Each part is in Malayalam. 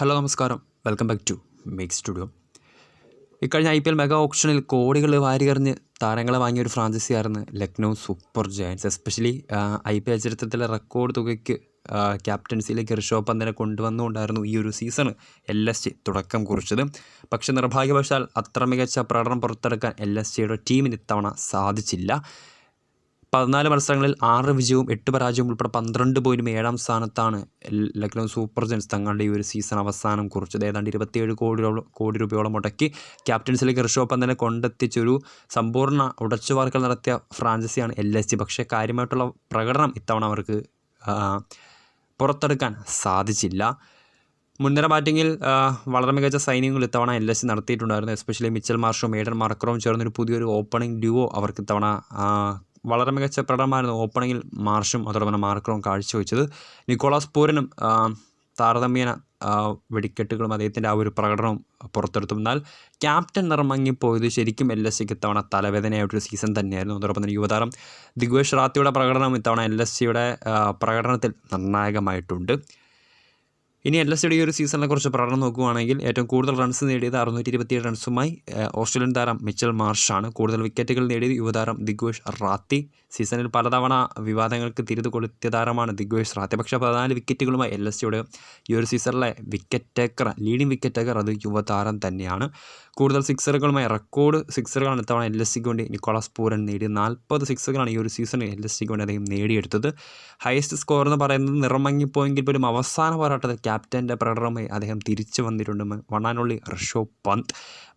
ഹലോ നമസ്കാരം. Welcome back to make studio ഇക്കഴിഞ്ഞ ഐ പി എൽ മെഗാ ഓപ്ഷനിൽ കോടികൾ വാരിയെറിഞ്ഞ് താരങ്ങളെ വാങ്ങിയ ഒരു ഫ്രാഞ്ചൈസി ആയിരുന്നു Lucknow super giants. Especially I P L ചരിത്രത്തിലെ റെക്കോർഡ് തുകയ്ക്ക് ക്യാപ്റ്റൻസിയിലേക്ക് ഋഷഭ് പന്തിനെ കൊണ്ടുവന്നുകൊണ്ടായിരുന്നു ഈ ഒരു സീസൺ എൽ എസ് ജി തുടക്കം കുറിച്ചത്. പക്ഷേ നിർഭാഗ്യവശാൽ അത്ര മികച്ച പ്രകടനം പുറത്തെടുക്കാൻ എൽ എസ് ജിയുടെ ടീമിന് ഇത്തവണ സാധിച്ചില്ല. പതിനാല് മത്സരങ്ങളിൽ ആറ് വിജയവും എട്ട് പരാജയവും ഉൾപ്പെടെ പന്ത്രണ്ട് പോയിന്റും ഏഴാം സ്ഥാനത്താണ് ലക്നൗ സൂപ്പർ ജെൻസ് തങ്ങളുടെ ഈ ഒരു സീസൺ അവസാനം കുറിച്ചത്. ഏതാണ്ട് ഇരുപത്തിയേഴ് കോടി കോടി രൂപയോളം മുടക്കി ക്യാപ്റ്റൻസിലേക്ക് ഋഷഭ് പന്തിനെ കൊണ്ടെത്തിച്ചൊരു സമ്പൂർണ ഉടച്ചുവാർക്കൽ നടത്തിയ ഫ്രാഞ്ചൈസിയാണ് എൽ എസ് ജി. പക്ഷേ കാര്യമായിട്ടുള്ള പ്രകടനം ഇത്തവണ അവർക്ക് പുറത്തെടുക്കാൻ സാധിച്ചില്ല. മുൻനിര ബാറ്റിങ്ങിൽ വളരെ മികച്ച സൈനികങ്ങൾ ഇത്തവണ എൽ എസ് നടത്തിയിട്ടുണ്ടായിരുന്നു. എസ്പെഷ്യലി മിച്ചൽ മാർഷും മേഡൻ മാർക്കറും ചേർന്നൊരു പുതിയൊരു ഓപ്പണിംഗ് ഡ്യൂവോ അവർക്ക് ഇത്തവണ വളരെ മികച്ച പ്രകടനമായിരുന്നു ഓപ്പണിങ്ങിൽ മാർഷും അതോടൊപ്പം തന്നെ മാർക്കറും കാഴ്ചവെച്ചത്. നിക്കോളാസ് പൂരനും താരതമ്യേന വെടിക്കെട്ടുകളും അദ്ദേഹത്തിന്റെ ആ ഒരു പ്രകടനവും പുറത്തെടുത്തു. എന്നാൽ ക്യാപ്റ്റൻ നിറമങ്ങിപ്പോയത് ശരിക്കും എൽ എസ് സിക്ക് ഇത്തവണ തലവേദനയായിട്ടൊരു സീസൺ തന്നെയായിരുന്നു. അതോടൊപ്പം തന്നെ യുവതാരം ദിഗ്വേഷ് റാത്തിയുടെ പ്രകടനം ഇത്തവണ എൽ എസ് സിയുടെ പ്രകടനത്തിൽ നിർണായകമായിട്ടുണ്ട്. ഇനി എൽ എസ് ഈ ഒരു സീസണിനെ കുറിച്ച് പ്രകടനം നോക്കുകയാണെങ്കിൽ ഏറ്റവും കൂടുതൽ റൺസ് നേടിയത് അറുന്നൂറ്റി ഇരുപത്തിയേഴ് റൺസുമായി ഓസ്ട്രേലിയൻ താരം മിച്ചൽ മാർഷാണ്. കൂടുതൽ വിക്കറ്റുകൾ നേടിയത് യുവതാരം ദിഗ്വേഷ് റാത്തി. സീസണിൽ പലതവണ വിവാദങ്ങൾക്ക് തിരിതു കൊടുത്ത താരമാണ് ദിഗ്വേഷ് റാത്തി. പക്ഷേ പതിനാല് വിക്കറ്റുകളുമായി എൽ എസ് സിയുടെ ഈ ഒരു സീസണിലെ wicket taker leading wicket taker അത് യുവതാരം തന്നെയാണ്. കൂടുതൽ സിക്സറുകളുമായി റെക്കോർഡ് സിക്സറുകളാണ് ഇത്തവണ എൽ എസ് സിക്ക് വേണ്ടി നിക്കോളാസ് പൂരൻ നേടിയത്. നാൽപ്പത് സിക്സുകളാണ് ഈ ഒരു സീസണിൽ എൽ എസ് സിക്ക് വേണ്ടി അദ്ദേഹം നേടിയെടുത്തത്. ഹയസ്റ്റ് സ്കോർ എന്ന് പറയുന്നത് നിറമങ്ങിപ്പോയെങ്കിൽ പോലും അവസാന പോരാട്ടത്തിൽ ക്യാപ്റ്റന്റെ പ്രകടനമായി അദ്ദേഹം തിരിച്ചു വന്നിട്ടുണ്ട് one Rishabh Pant.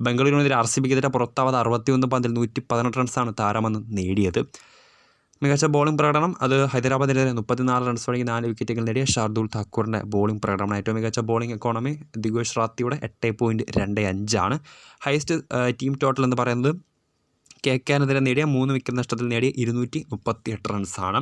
ബംഗളൂരുവിനെതിരെ R C ബിക്കെതിരെ പുറത്താവാതെ അറുപത്തിയൊന്ന് പന്തിൽ നൂറ്റി പതിനെട്ട് റൺസാണ് താരമെന്ന് നേടിയത്. മികച്ച ബോളിംഗ് പ്രകടനം അത് ഹൈദരാബാദിനെതിരെ മുപ്പത്തിനാല് റൺസ് വഴി നാല് വിക്കറ്റുകൾ നേടിയ ഷാർദുൽ താക്കൂറിന്റെ ബോളിംഗ് പ്രകടനം ഏറ്റവും മികച്ച ബോളിംഗ് എക്കോണമി ദിഗ്വേഷ് റാത്തിയുടെ എട്ട് പോയിന്റ് രണ്ട് അഞ്ചാണ് ഹയസ്റ്റ് ടീം ടോട്ടൽ എന്ന് പറയുന്നത് കെ കെനെതിരെ നേടിയ മൂന്ന് വിക്കറ്റ് നഷ്ടത്തിൽ നേടിയ ഇരുന്നൂറ്റി മുപ്പത്തി എട്ട് റൺസാണ്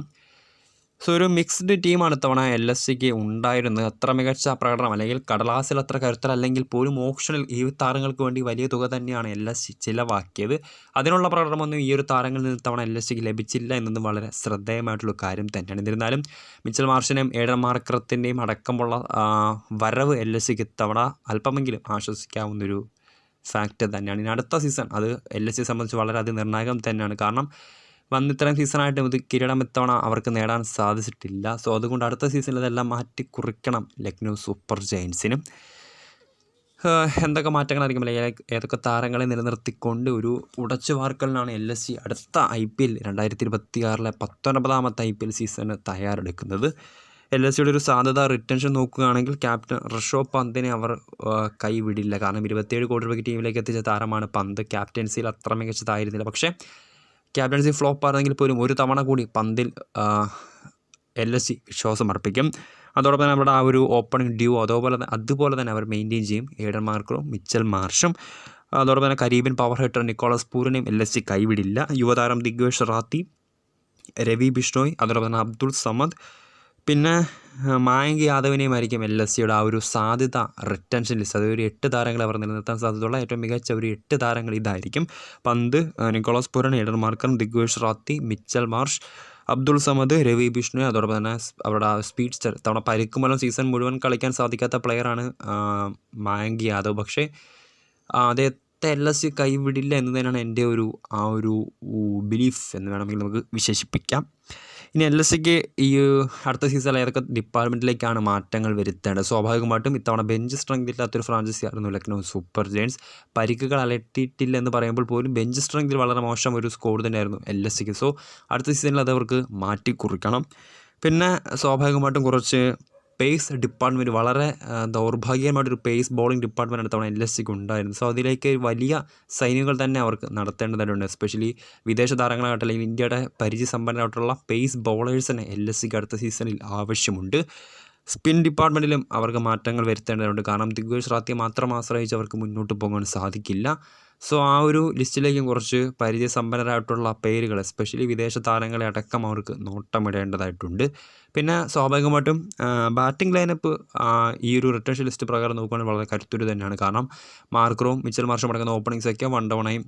സോ ഒരു മിക്സ്ഡ് ടീമാണ് ഇത്തവണ എൽ എസ് സിക്ക് ഉണ്ടായിരുന്നത്. അത്ര മികച്ച പ്രകടനം അല്ലെങ്കിൽ കടലാസിൽ അത്ര കരുത്തരല്ലെങ്കിൽ പോലും ഓപ്ഷനിൽ ഈ താരങ്ങൾക്ക് വേണ്ടി വലിയ തുക തന്നെയാണ് എൽ എസ് സി ചിലവാക്കിയത്. അതിനുള്ള പ്രകടനമൊന്നും ഈ ഒരു താരങ്ങളിൽ നിന്ന് ഇത്തവണ എൽ എസ് സിക്ക് ലഭിച്ചില്ല എന്നത് വളരെ ശ്രദ്ധേയമായിട്ടുള്ള കാര്യം തന്നെയാണ്. എന്നിരുന്നാലും മിച്ചൽ മാർഷിനെയും ഏഴൻ മാർക്കറത്തിന്റെയും അടക്കമുള്ള വരവ് എൽ എസ് സിക്ക് ഇത്തവണ അല്പമെങ്കിലും ആശ്വസിക്കാവുന്നൊരു ഫാക്റ്റ് തന്നെയാണ്. ഇനി അടുത്ത സീസൺ അത് എൽ എസ് സിയെ സംബന്ധിച്ച് വളരെ അതിനിർണായകം തന്നെയാണ്. കാരണം വന്ന് ഇത്രയും സീസണായിട്ട് ഇത് കിരീടം ഇത്തവണ അവർക്ക് നേടാൻ സാധിച്ചിട്ടില്ല. സോ അതുകൊണ്ട് അടുത്ത സീസണിൽ ഇതെല്ലാം മാറ്റി കുറിക്കണം ലക്നൗ സൂപ്പർ ജയൻസിനും. എന്തൊക്കെ മാറ്റങ്ങളായിരിക്കും? അല്ലെങ്കിൽ ഏതൊക്കെ താരങ്ങളെ നിലനിർത്തിക്കൊണ്ട് ഒരു ഉടച്ചു വാർക്കലിനാണ് എൽ എസ് സി അടുത്ത ഐ പി എൽ രണ്ടായിരത്തി ഇരുപത്തി ആറിലെ പത്തൊൻപതാമത്തെ ഐ പി എൽ സീസണ് തയ്യാറെടുക്കുന്നത്. എൽ എസ് സിയുടെ ഒരു സാധ്യത റിട്ടൻഷൻ നോക്കുകയാണെങ്കിൽ ക്യാപ്റ്റൻ ഋഷഭ് പന്തിനെ അവർ കൈവിടില്ല. കാരണം ഇരുപത്തിയേഴ് കോടി രൂപയ്ക്ക് ടീമിലേക്ക് എത്തിച്ച താരമാണ് പന്ത്. ക്യാപ്റ്റൻസിയിൽ അത്ര മികച്ചതായിരുന്നില്ല. പക്ഷേ ക്യാപ്റ്റൻസി ഫ്ലോപ്പ് ആയിരുന്നെങ്കിൽ പോലും ഒരു തവണ കൂടി പന്തിൽ എൽ എസ് സി വിശ്വാസം അർപ്പിക്കും. അതോടൊപ്പം തന്നെ അവരുടെ ആ ഒരു ഓപ്പണിംഗ് ഡ്യൂ അതുപോലെ തന്നെ അതുപോലെ തന്നെ അവർ മെയിന്റെയിൻ ചെയ്യും. ഏഡൻ മാർക്കറും മിച്ചൽ മാർഷും. അതോടൊപ്പം തന്നെ കരീബിയൻ പവർ ഹിറ്റർ നിക്കോളസ് പൂരനെയും എൽ എസ് സി കൈവിടില്ല. യുവതാരം ദിഗ്വേഷ് റാത്തി രവി ബിഷ്ണോയ് അതോടൊപ്പം തന്നെ അബ്ദുൾ സമദ്. പിന്നെ മായങ്ക് യാദവിനെയും ആയിരിക്കും എൽ എസ് സിയുടെ ആ ഒരു സാധ്യത റിട്ടൻഷൻ ലിസ്റ്റ് അതായത് ഒരു എട്ട് താരങ്ങളെ അവർ നിലനിർത്താൻ സാധ്യതയുള്ള ഏറ്റവും മികച്ച ഒരു എട്ട് താരങ്ങൾ ഇതായിരിക്കും. Pant Nicholas Pooran Aiden Markram Digvesh Rathi Mitchell Marsh Abdul Samad Ravi Bishnoi അതോടൊപ്പം തന്നെ അവരുടെ സ്പീഡ്സ്റ്റർ തവണ പരിക്ക് മൂലം സീസൺ മുഴുവൻ കളിക്കാൻ സാധിക്കാത്ത പ്ലെയറാണ് മായങ്ക് യാദവ്. പക്ഷേ അദ്ദേഹത്തെ എൽ എസ് സി കൈവിടില്ല എന്ന് തന്നെയാണ് എന്റെ ഒരു ആ ഒരു ബിലീഫ് എന്ന് വേണമെങ്കിൽ നമുക്ക് വിശേഷിപ്പിക്കാം. ഇനി എൽ എസ് സിക്ക് ഈ അടുത്ത സീസണിൽ ഏതൊക്കെ ഡിപ്പാർട്ട്മെന്റിലേക്കാണ് മാറ്റങ്ങൾ വരുത്തേണ്ടത്? സ്വാഭാവികമായിട്ടും ഇത്തവണ ബെഞ്ച് സ്ട്രെങ്ത് ഇല്ലാത്തൊരു ഫ്രാഞ്ചൈസി ആയിരുന്നു ലക്നൗ സൂപ്പർ ജെയിൻസ് പരിക്കുകൾ അലട്ടിയിട്ടില്ല എന്ന് പറയുമ്പോൾ പോലും ബെഞ്ച് സ്ട്രെങ്തിൽ വളരെ മോശം ഒരു സ്കോർ തന്നെയായിരുന്നു എൽ എസ് സിക്ക് സോ അടുത്ത സീസണിൽ അത് അവർക്ക് മാറ്റി കുറിക്കണം പിന്നെ സ്വാഭാവികമായിട്ടും കുറച്ച് പേസ് ഡിപ്പാർട്ട്മെന്റ് വളരെ ദൗർഭാഗ്യമായിട്ടൊരു പേസ് ബോളിംഗ് ഡിപ്പാർട്ട്മെന്റ് അടുത്തവണ എൽ എസ് സിക്ക് ഉണ്ടായിരുന്നു. സോ അതിലേക്ക് വലിയ സൈനികൾ തന്നെ അവർക്ക് നടത്തേണ്ടതായിട്ടുണ്ട്. എസ്പെഷ്യലി വിദേശ താരങ്ങളാകട്ടെ അല്ലെങ്കിൽ ഇന്ത്യയുടെ പരിചയസമ്പന്നരായിട്ടുള്ള പേസ് ബോളേഴ്സിനെ എൽ എസ് സിക്ക് അടുത്ത സീസണിൽ ആവശ്യമുണ്ട്. സ്പിൻ ഡിപ്പാർട്ട്മെന്റിലും അവർക്ക് മാറ്റങ്ങൾ വരുത്തേണ്ടതുണ്ട്. കാരണം ദിഗ്വേഷ് റാത്തിയെ മാത്രം ആശ്രയിച്ച് അവർക്ക് മുന്നോട്ട് പോകാൻ സാധിക്കില്ല. സോ ആ ഒരു ലിസ്റ്റിലേക്കും കുറച്ച് പരിചയസമ്പന്നരായിട്ടുള്ള പേരുകൾ എസ്പെഷ്യലി വിദേശ താരങ്ങളെ അടക്കം അവർക്ക് നോട്ടമിടേണ്ടതായിട്ടുണ്ട്. പിന്നെ സ്വാഭാവികമായിട്ടും ബാറ്റിംഗ് ലൈനപ്പ് ഈ ഒരു റിട്ടേഷൻ ലിസ്റ്റ് പ്രകാരം നോക്കുകയാണെങ്കിൽ വളരെ കരുത്തുരു തന്നെയാണ്. കാരണം മാർക്കറും മിച്ചൽ മാർഷും അടക്കുന്ന ഓപ്പണിങ്സൊക്കെ വൺ ഡൗണായും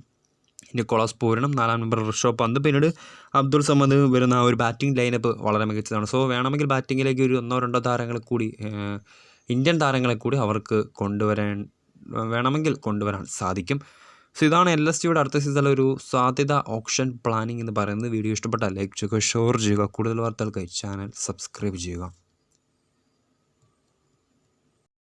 നിക്കോളാസ് പൂരണം നാലാം നമ്പർ ഋഷോ പന്ത് പിന്നീട് അബ്ദുൾ സമദ് വരുന്ന ആ ഒരു ബാറ്റിംഗ് ലൈനപ്പ് വളരെ മികച്ചതാണ്. സോ വേണമെങ്കിൽ ബാറ്റിങ്ങിലേക്ക് ഒരു ഒന്നോ രണ്ടോ താരങ്ങളെ കൂടി ഇന്ത്യൻ താരങ്ങളെ കൂടി അവർക്ക് കൊണ്ടുവരാൻ വേണമെങ്കിൽ കൊണ്ടുവരാൻ സാധിക്കും. സോ ഇതാണ് എൽ എസ് ടിയുടെ അടുത്ത സീസണിലെ ഒരു സാധ്യത ഓപ്ഷൻ പ്ലാനിംഗ് എന്ന് പറയുന്നത്. വീഡിയോ ഇഷ്ടപ്പെട്ടാൽ ലൈക്ക് ചെയ്യുക ഷെയർ ചെയ്യുക. കൂടുതൽ വാർത്തകൾക്കായി ചാനൽ സബ്സ്ക്രൈബ് ചെയ്യുക.